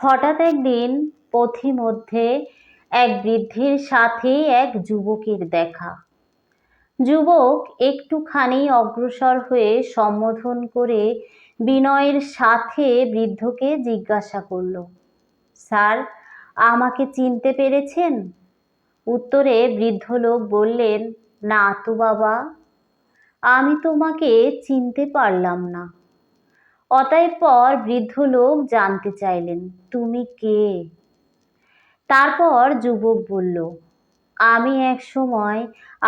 হঠাৎ একদিন পথিমধ্যে এক বৃদ্ধির সাথে এক যুবকের দেখা। যুবক একটুখানি অগ্রসর হয়ে সম্বোধন করে বিনয়ের সাথে বৃদ্ধকে জিজ্ঞাসা করল, স্যার, আমাকে চিনতে পেরেছেন? উত্তরে বৃদ্ধ লোক বললেন, না তো বাবা, আমি তোমাকে চিনতে পারলাম না। অতএব পর বৃদ্ধ লোক জানতে চাইলেন, তুমি কে? তারপর যুবক বলল, আমি এক সময়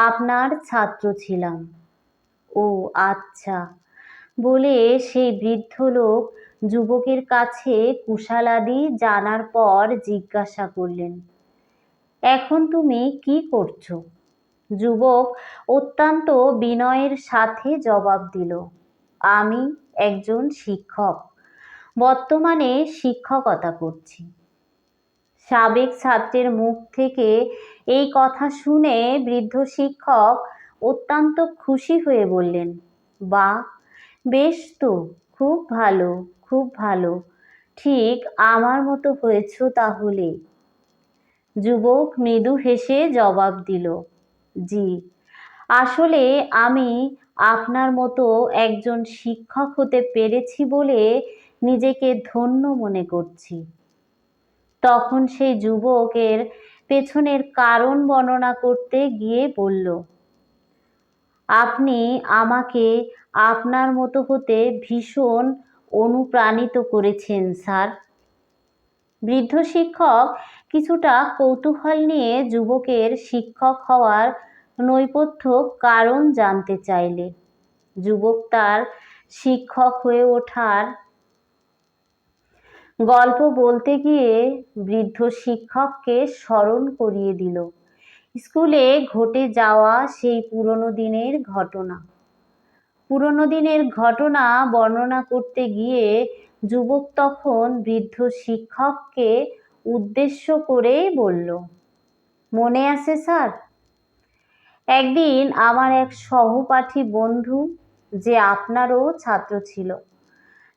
আপনার ছাত্র ছিলাম। ও আচ্ছা। বলে সেই বৃদ্ধ লোক যুবকের কাছে কুশালাদি জানার পর জিজ্ঞাসা করলেন, এখন তুমি কি করছ? যুবক অত্যন্ত বিনয়ের সাথে জবাব দিল, আমি একজন শিক্ষক। বর্তমানে শিক্ষকতা করছি। সাবেক ছাত্রের মুখ থেকে এই কথা শুনে বৃদ্ধ শিক্ষক অত্যন্ত খুশি হয়ে বললেন, বা, বেশ তো, খুব ভালো খুব ভালো। ঠিক আমার মতো হয়েছ তাহলে। যুবক মৃদু হেসে জবাব দিল, জি। আসলে আমি আপনার মতো একজন শিক্ষক হতে পেরেছি বলে নিজেকে ধন্য মনে করছি। তখন সেই যুবকের পেছনের কারণ বর্ণনা করতে গিয়ে বলল, আপনি আমাকে আপনার মতো হতে ভীষণ অনুপ্রাণিত করেছেন, স্যার। বৃদ্ধ শিক্ষক কিছুটা কৌতূহল নিয়ে যুবকের শিক্ষক হওয়ার নৈপথ্য কারণ জানতে চাইলে। যুবক তার শিক্ষক হয়ে ওঠার গল্প বলতে গিয়ে বৃদ্ধ শিক্ষককে স্মরণ করিয়ে দিল। স্কুলে ঘটে যাওয়া সেই পুরনো দিনের ঘটনা। পুরনো দিনের ঘটনা বর্ণনা করতে গিয়ে যুবক তখন বৃদ্ধ শিক্ষককে উদ্দেশ্য করেই বলল, মনে আছে স্যার? একদিন আমার এক সহপাঠী বন্ধু, যে আপনারও ছাত্র ছিল,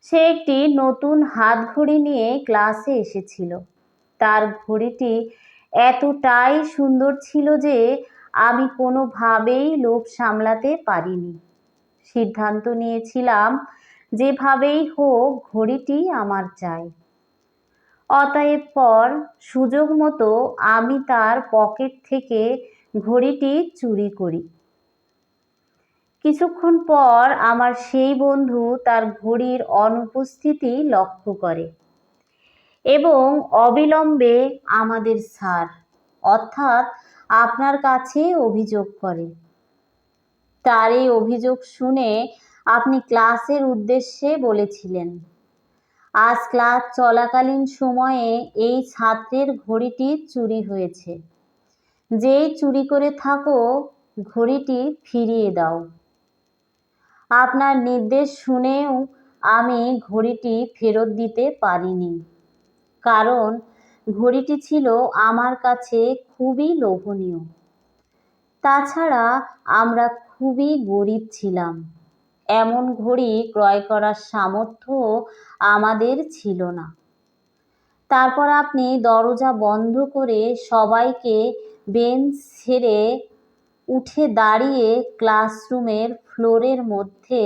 সে একটি নতুন হাত ঘড়ি নিয়ে ক্লাসে এসেছিল। তার ঘড়িটি এতটাই সুন্দর ছিল যে আমি কোনোভাবেই লোভ সামলাতে পারিনি। সিদ্ধান্ত নিয়েছিলাম, যেভাবেই হোক ঘড়িটি আমার চাই। অতএব পর সুযোগ মতো আমি তার পকেট থেকে ঘড়িটি চুরি করি। কিছুক্ষণ পর আমার সেই বন্ধু তার ঘড়ির অনুপস্থিতি লক্ষ্য করে এবং অবিলম্বে আমাদের স্যার অর্থাৎ আপনার কাছে অভিযোগ করে। তার এই অভিযোগ শুনে আপনি ক্লাসের উদ্দেশ্যে বলেছিলেন, আজ ক্লাস চলাকালীন সময়ে এই ছাত্রের ঘড়িটি চুরি হয়েছে। যেই চুরি করে থাকো, ঘড়িটি ফিরিয়ে দাও। আপনার নির্দেশ শুনেও আমি ঘড়িটি ফেরত দিতে পারিনি, কারণ ঘড়িটি ছিল আমার কাছে খুবই লোভনীয়। তাছাড়া আমরা খুবই গরিব ছিলাম। এমন ঘড়ি ক্রয় করার সামর্থ্য আমাদের ছিল না। তারপর আপনি দরজা বন্ধ করে সবাইকে বেঞ্চ ছেড়ে উঠে দাঁড়িয়ে ক্লাসরুমের ফ্লোরের মধ্যে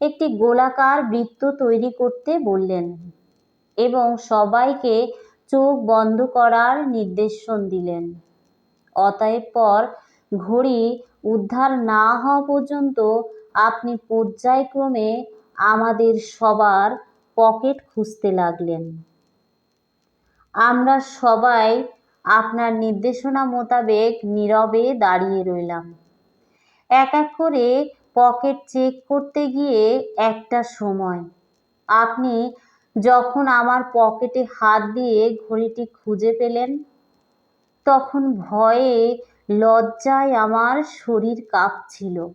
একটি গোলাকার বৃত্ত তৈরি করতে বললেন এবং সবাইকে চোখ বন্ধ করার নির্দেশন দিলেন। অতএব পর ঘড়ি উদ্ধার না হওয়া পর্যন্ত আপনি পর্যায়ক্রমে আমাদের সবার পকেট খুঁজতে লাগলেন। আমরা সবাই আপনার নির্দেশনা মোতাবেক নীরবে দাঁড়িয়ে রইলাম। এক এক করে পকেট চেক করতে গিয়ে একটা সময়। আপনি যখন আমার পকেটে হাত দিয়ে ঘড়িটি খুঁজে পেলেন, তখন ভয়ে লজ্জায় আমার শরীর কাঁপছিল।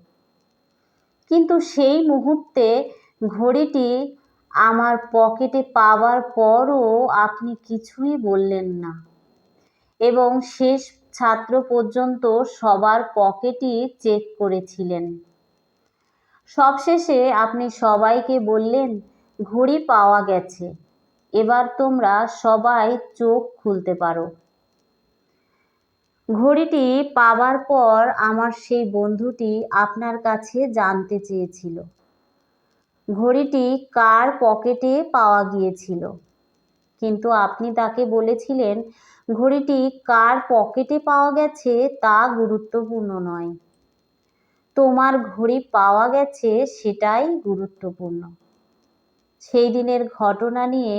কিন্তু সেই মুহূর্তে ঘড়িটি আমার পকেটে পাওয়ার পরও আপনি কিছুই বললেন না। এবং শেষ ছাত্র পর্যন্ত সবার পকেটই চেক করেছিলেন। সবশেষে আপনি সবাইকে বললেন, ঘড়ি পাওয়া গেছে। এবার তোমরা সবাই চোখ খুলতে পারো। ঘড়িটি পাবার পর আমার সেই বন্ধুটি আপনার কাছে জানতে চেয়েছিল। ঘড়িটি কার পকেটে পাওয়া গিয়েছিল? কিন্তু আপনি তাকে বলেছিলেন ঘড়িটি কার পকেটে পাওয়া গেছে তা গুরুত্বপূর্ণ নয়। তোমার ঘড়ি পাওয়া গেছে সেটাই গুরুত্বপূর্ণ। সেই দিনের ঘটনা নিয়ে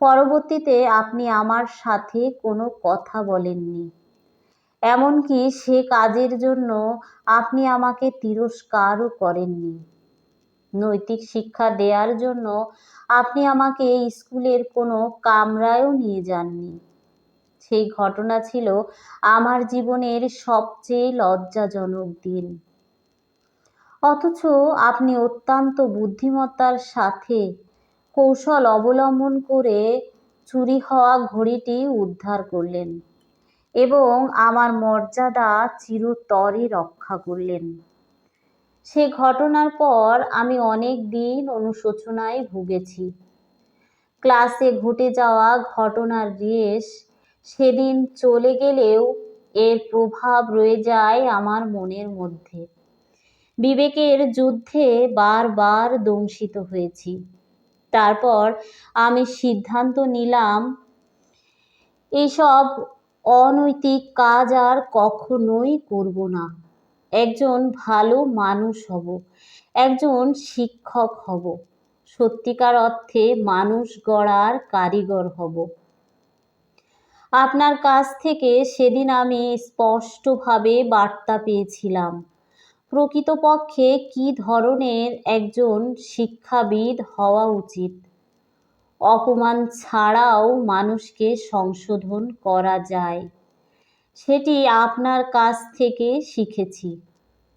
পরবর্তীতে আপনি আমার সাথে কোনো কথা বলেননি। এমনকি সে কাজের জন্য আপনি আমাকে তিরস্কারও করেননি। নৈতিক শিক্ষা দেওয়ার জন্য আপনি আমাকে স্কুলের কোনো কামরায়ও নিয়ে যাননি। সেই ঘটনা ছিল আমার জীবনের সবচেয়ে লজ্জাজনক দিন। অথচ আপনি অত্যন্ত বুদ্ধিমত্তার সাথে কৌশল অবলম্বন করে চুরি হওয়া ঘড়িটি উদ্ধার করলেন এবং আমার মর্যাদা চিরতরে রক্ষা করলেন। সে ঘটনার পর আমি অনেক দিন অনুশোচনায় ভুগেছি। ক্লাসে ঘটে যাওয়া ঘটনার রেশ সেদিন চলে গেলেও এর প্রভাব রয়ে যায় আমার মনের মধ্যে। বিবেকের যুদ্ধে বারবার দংশিত হয়েছি। তারপর আমি সিদ্ধান্ত নিলাম, এসব অনৈতিক কাজ আর কখনোই করব না। একজন ভালো মানুষ হব, একজন শিক্ষক হব, সত্যিকার অর্থে মানুষ গড়ার কারিগর হব। আপনার কাছ থেকে সেদিন আমি স্পষ্টভাবে বার্তা পেয়েছিলাম। প্রকৃতপক্ষে কি ধরনের একজন শিক্ষাবিদ হওয়া উচিত? অপমান ছাড়াও মানুষকে সংশোধন করা যায়। সেটি আপনার কাছ থেকে শিখেছি।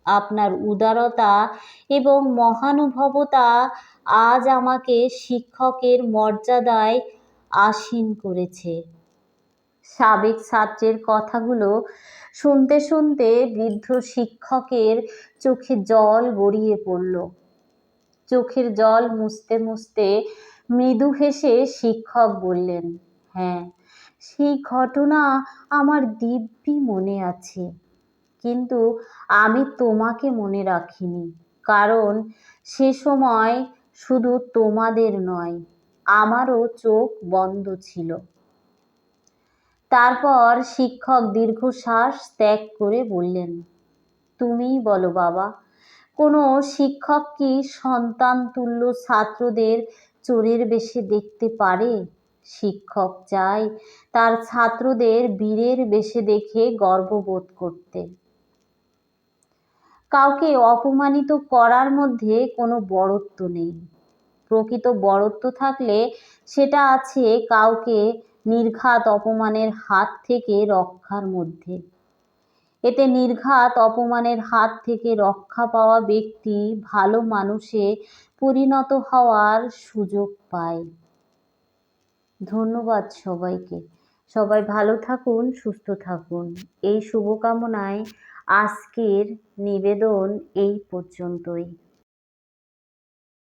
আপনার উদারতা এবং মহানুভবতা আজ আমাকে শিক্ষকের মর্যাদায় আসীন করেছে। সাবেক ছাত্রের কথাগুলো শুনতে শুনতে বৃদ্ধ শিক্ষকের চোখে জল গড়িয়ে পড়ল। চোখের জল মুছতে মুছতে মৃদু হেসে শিক্ষক বললেন হ্যাঁ সেই ঘটনা আমার দিব্যি মনে আছে, কিন্তু আমি তোমাকে মনে রাখিনি, কারণ সে সময় শুধু তোমাদের নয়, আমারও চোখ বন্ধ ছিল। তারপর শিক্ষক দীর্ঘশ্বাস ত্যাগ করে বললেন, তুমিই বলো বাবা, কোনো শিক্ষক কি সন্তান তুল্য ছাত্রদের চোরের বেশে দেখতে পারে? শিক্ষক চায় তার ছাত্রদের বীরের বেশে দেখে গর্ববোধ করতে। কাউকে অপমানিত করার মধ্যে কোনো বড়ত্ব নেই। প্রকৃত বড়ত্ব থাকলে সেটা আছে কাউকে নির্ঘাত অপমানের হাত থেকে রক্ষার মধ্যে। এতে নির্ঘাত অপমানের হাত থেকে রক্ষা পাওয়া ব্যক্তি ভালো মানুষে পরিণত হওয়ার সুযোগ পায়। ধন্যবাদ সবাইকে। সবাই ভালো থাকুন, সুস্থ থাকুন। এই শুভকামনায় আজকের নিবেদন এই পর্যন্তই।